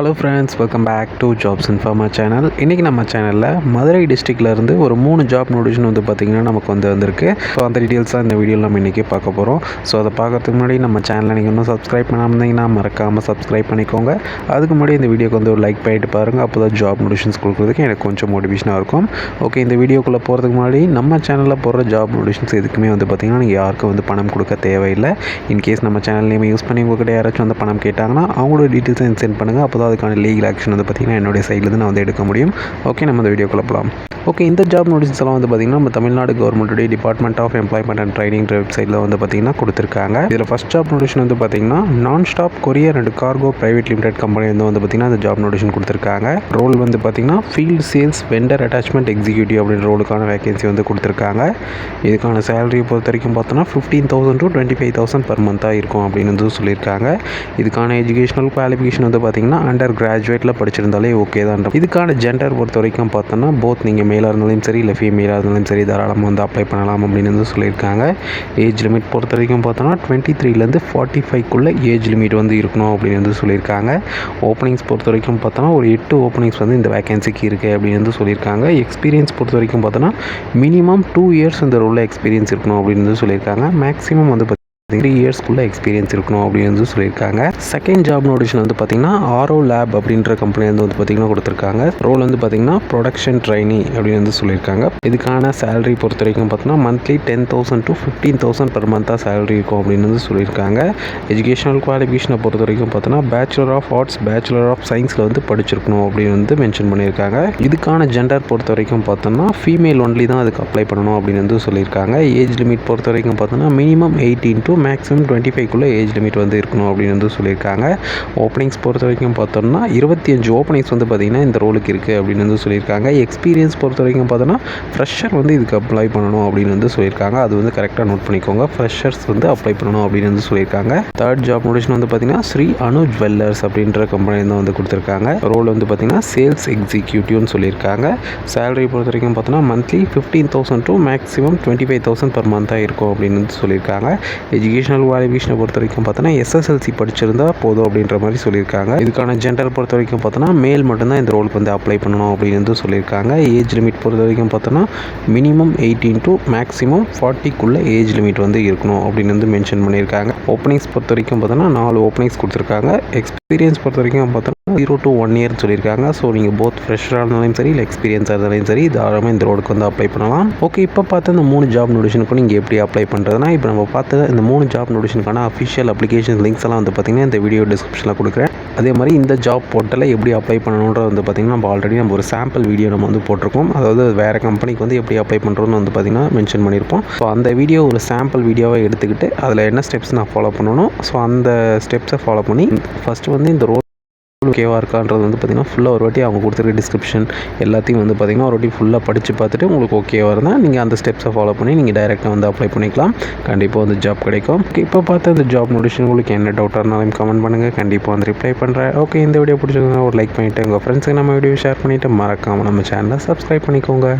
Hello friends welcome back to jobs informa channel இன்றைக்கி நம்ம சேனலில் மதுரை டிஸ்ட்ரிக்ட்லேருந்து ஒரு மூணு ஜாப் நோட்டிஷன் வந்து பார்த்திங்கன்னா நமக்கு வந்து வந்திருக்கு. ஸோ அந்த டீட்டெயில்ஸ் தான் இந்த வீடியோவில் நம்ம இன்றைக்கி பார்க்க போகிறோம் ஸோ அதை பார்க்கறதுக்கு முன்னாடி நம்ம சேனலில் நீங்கள் இன்னும் சப்ஸ்கிரைப் பண்ணாமல் இருந்தீங்கன்னா மறக்காமல் சப்ஸ்கிரைப் பண்ணிக்கோங்க. அதுக்கு முன்னாடி இந்த வீடியோக்கு வந்து ஒரு லைக் பண்ணிட்டு பாருங்கள் அப்போ தான் ஜாப் நோட்டிஷன்ஸ் கொடுக்குறதுக்கு எனக்கு கொஞ்சம் மோட்டிவேஷனாக இருக்கும். ஓகே இந்த வீடியோக்குள்ளே போகிறதுக்கு முன்னாடி நம்ம சேனலில் போடுற ஜாப் நோட்டிஷன்ஸ் எதுக்குமே வந்து பார்த்திங்கன்னா நீங்கள் யாருக்கும் வந்து பணம் கொடுக்க தேவையில்லை. இன்கேஸ் நம்ம சேனல் நேம் யூஸ் பண்ணி உங்கள்கிட்ட யாராச்சும் வந்து பணம் கேட்டாங்கன்னா அவங்களோட டீட்டெயில்ஸை சென்ட் பண்ணுங்கள் அப்போ ஸோ அதுக்கான லீகல் ஆக்ஷன் வந்து பார்த்திங்கன்னா என்னுடைய சைட்லேருந்து நான் வந்து எடுக்க முடியும். ஓகே நம்ம இந்த வீடியோ போகலாம் ஓகே இந்த ஜாப் நோட்டீஸ் எல்லாம் வந்து பார்த்திங்கன்னா நம்ம Tamil Nadu கவர்மெண்ட்டுடைய department of employment and training வெப்சைட்டில் வந்து பார்த்திங்கன்னா கொடுத்துருக்காங்க. இதில் ஃபஸ்ட் ஜாப் நோட்டிஷன் வந்து பார்த்திங்கன்னா non stop courier and cargo private limited company வந்து வந்து பார்த்திங்கன்னா அந்த ஜாப் நோட்டிஷன் கொடுத்துருக்காங்க. ரோல் வந்து பார்த்திங்கன்னா field sales vendor attachment executive அப்படின்ற ரோலுக்கான வேகன்சி வந்து கொடுத்துருக்காங்க. இதுக்கான சேலரி பொறுத்த வரைக்கும் பார்த்தோன்னா fifteen thousand to twenty five thousand per மந்த்தாக இருக்கும் அப்படின்னு வந்து சொல்லியிருக்காங்க. இதுக்கான எஜுகேஷனல் குவாலிஃபிகேஷன் வந்து பார்த்திங்கன்னா அண்டர் கிராஜுவேட்டில் படிச்சிருந்தாலே ஓகே தான் இதுக்கான ஜெண்டர் பொறுத்த வரைக்கும் பார்த்தோன்னா போத் நீங்கள் மேலாக இருந்தாலும் சரி இல்லை ஃபீமேலாக இருந்தாலும் சரி தாராளமாக வந்து அப்ளை பண்ணலாம் அப்படின்னு வந்து சொல்லியிருக்காங்க. ஏஜ் லிமிட் பொறுத்த வரைக்கும் பார்த்தோன்னா டுவெண்ட்டி த்ரீலேருந்து ஃபார்ட்டி ஃபைவ்க்குள்ளே ஏஜ் லிமிட் வந்து இருக்கணும் அப்படின்னு வந்து சொல்லியிருக்காங்க. ஓப்பனிங்ஸ் பொறுத்த வரைக்கும் பார்த்தோன்னா ஒரு எட்டு ஓப்பனிங்ஸ் வந்து இந்த வேகன்சிக்கு இருக்குது அப்படின்னு வந்து சொல்லியிருக்காங்க. எக்ஸ்பீரியன்ஸ் பொறுத்த வரைக்கும் பார்த்தோன்னா மினிமம் டூ இயர்ஸ் இந்த ரோலில் எக்ஸ்பீரியன்ஸ் இருக்கணும் அப்படின்னு வந்து சொல்லியிருக்காங்க. மேக்ஸிமம் வந்து த்ரீ இயர்ஸ்க்குள்ளே எக்ஸ்பீரியன்ஸ் இருக்கணும் அப்படின்னு வந்து சொல்லியிருக்காங்க. செகண்ட் ஜாப் நோட்டிஷன் வந்து பார்த்தீங்கன்னா ஆரோ லேப் அப்படின்ற கம்பெனி வந்து வந்து பார்த்தீங்கன்னா கொடுத்துருக்காங்க. ரோல் வந்து பார்த்தீங்கன்னா ப்ரொடக்ஷன் ட்ரைனி அப்படின்னு வந்து சொல்லியிருக்காங்க. இதுக்கான சேலரி பொறுத்த வரைக்கும் பார்த்தீங்கன்னா monthly ten thousand to fifteen thousand per மந்த்தாக salary இருக்கும் அப்படின்னு வந்து சொல்லியிருக்காங்க. எஜுகேஷனல் குவாலிஃபிகேஷனை பொறுத்த வரைக்கும் பார்த்தோன்னா bachelor of arts bachelor of சயின்ஸில் வந்து படிச்சிருக்கணும் அப்படின்னு வந்து மென்ஷன் பண்ணியிருக்காங்க. இதுக்கான ஜெண்டர் பொறுத்த வரைக்கும் பார்த்தோன்னா ஃபீமேல் ஒன்லி தான் அதுக்கு அப்ளை பண்ணணும் அப்படின்னு வந்து சொல்லியிருக்காங்க. ஏஜ் லிமிட் பொறுத்த வரைக்கும் பார்த்தோன்னா minimum eighteen to maximum twenty ஃபைவ்க்குள்ளே age limit வந்து இருக்கணும் அப்படின்னு வந்து சொல்லியிருக்காங்க. ஓப்பனிங்ஸ் பொறுத்த வரைக்கும் பார்த்தோம்னா இருபத்தி அஞ்சு ஓப்பனிங்ஸ் வந்து பார்த்திங்கன்னா இந்த ரோலுக்கு இருக்குது அப்படின்னு வந்து சொல்லியிருக்காங்க. எக்ஸ்பீரியன்ஸ் பொறுத்த வரைக்கும் பார்த்தோன்னா ஃப்ரெஷர் வந்து இதுக்கு அப்ளை பண்ணணும் அப்படின்னு வந்து சொல்லியிருக்காங்க. அது வந்து கரெக்டாக நோட் பண்ணிக்கோங்க. ஃப்ரெஷர்ஸ் வந்து அப்ளை பண்ணணும் அப்படின்னு வந்து சொல்லியிருக்காங்க. தேர்ட் ஜாப் நோட்டிஷன் வந்து பார்த்திங்கன்னா ஸ்ரீ அனு ஜுவல்லர்ஸ் அப்படின்ற கம்பெனி தான் வந்து கொடுத்துருக்காங்க. ரோல் வந்து பார்த்திங்கன்னா சேல்ஸ் எக்ஸிக்யூட்டிவ்னு சொல்லியிருக்காங்க. சேலரி பொறுத்த வரைக்கும் பார்த்தோன்னா monthly fifteen thousand to maximum twenty five thousand per மந்த்தாக இருக்கும் அப்படின்னு வந்து சொல்லியிருக்காங்க. எஜுகேஷனல் குவாலிஃபிகேஷனை பொறுத்த வரைக்கும் பார்த்தோன்னா எஸ்எஸ்எல்சி படிச்சிருந்தா போதும் அப்படின்ற மாதிரி சொல்லியிருக்காங்க. இதுக்கான ஜெண்டர் பொறுத்த வரைக்கும் பார்த்தோன்னா மேல் மட்டும்தான் இந்த ரோலுக்கு வந்து அப்ளை பண்ணணும் அப்படின்னு வந்து சொல்லியிருக்காங்க. ஏஜ் லிமிட் பொறுத்த வரைக்கும் பார்த்தோன்னா மினிமம் எயிட்டீன் டு மேக்ஸிமம் ஃபார்ட்டிக்குள்ளே ஏஜ் லிமிட் வந்து இருக்கணும் அப்படின்னு வந்து மென்ஷன் பண்ணியிருக்காங்க. ஓப்பனிங்ஸ் பொறுத்த வரைக்கும் பார்த்தோன்னா நாலு ஓப்பனிங்ஸ் கொடுத்துருக்காங்க. எக்ஸ்பீரியன்ஸ் பொறுத்த வரைக்கும் பார்த்தோன்னா ஜீரோ டு ஒன் இயர் சொல்லியிருக்காங்க. ஸோ நீங்கள் போத் ஃப்ரெஷராக இருந்தாலும் சரி இல்லை எக்ஸ்பீரியன்ஸாக இருந்தாலும் சரி தாராளமாக இந்த ரோடுக்கு வந்து அப்ளை பண்ணலாம். ஓகே இப்போ பார்த்து இந்த மூணு ஜாப் நோட்டிஷனுக்கும் நீங்கள் எப்படி அப்ளை பண்ணுறதுனா இப்போ நம்ம பார்த்து இந்த மூணு ஜாப் நோட்டிஷனுக்கான அஃபிஷியல் அப்ளிகேஷன் லிங்க்ஸ் எல்லாம் வந்து பார்த்திங்கன்னா இந்த வீடியோ டிஸ்கிரிப்ஷனில் கொடுக்குறேன். அதே மாதிரி இந்த ஜாப் போர்ட்டலில் எப்படி அப்ளை பண்ணணுன்றது வந்து பார்த்திங்கன்னா நம்ம ஆல்ரெடி நம்ம ஒரு சாம்பிள் வீடியோ நம்ம வந்து போட்டிருக்கோம். அதாவது வேறு கம்பெனிக்கு வந்து எப்படி அப்ளை பண்ணுறோன்னு வந்து பார்த்திங்கன்னா மென்ஷன் பண்ணியிருப்போம். ஸோ அந்த வீடியோ ஒரு சாம்பிள் வீடியோவை எடுத்துக்கிட்டு அதில் என்ன ஸ்டெப்ஸ் நான் ஃபாலோ பண்ணணும். ஸோ அந்த ஸ்டெப்ஸை ஃபாலோ பண்ணி ஃபஸ்ட்டு வந்து இந்த ரோல் ஓகேவா இருக்கான்றது வந்து பார்த்திங்கன்னா ஃபுல்லாக ஒரு வாட்டி அவங்க கொடுத்துருக்க டிஸ்கிரிப்ஷன் எல்லாத்தையும் வந்து பார்த்திங்கன்னா ஒரு வாட்டி ஃபுல்லாக படித்து பார்த்துட்டு உங்களுக்கு ஓகேவா இருந்தால் நீங்கள் அந்த ஸ்டெப்ஸை ஃபாலோ பண்ணி நீங்கள் டைரெக்டாக வந்து அப்ளை பண்ணிக்கலாம். கண்டிப்பாக வந்து ஜாப் கிடைக்கும். இப்போ பார்த்து அந்த ஜாப் நோட்டிஷன் உங்களுக்கு என்ன டவுட்டாக இருந்தாலும் கமெண்ட் பண்ணுங்கள் கண்டிப்பாக வந்து ரிப்ளை பண்ணுறேன் ஓகே இந்த வீடியோ பிடிச்சிருந்தா ஒரு லைக் பண்ணிவிட்டு உங்கள் ஃப்ரெண்ட்ஸுக்கு நம்ம வீடியோ ஷேர் பண்ணிவிட்டு மறக்காமல் நம்ம சேனலை சப்ஸ்கிரைப் பண்ணிக்கோங்க.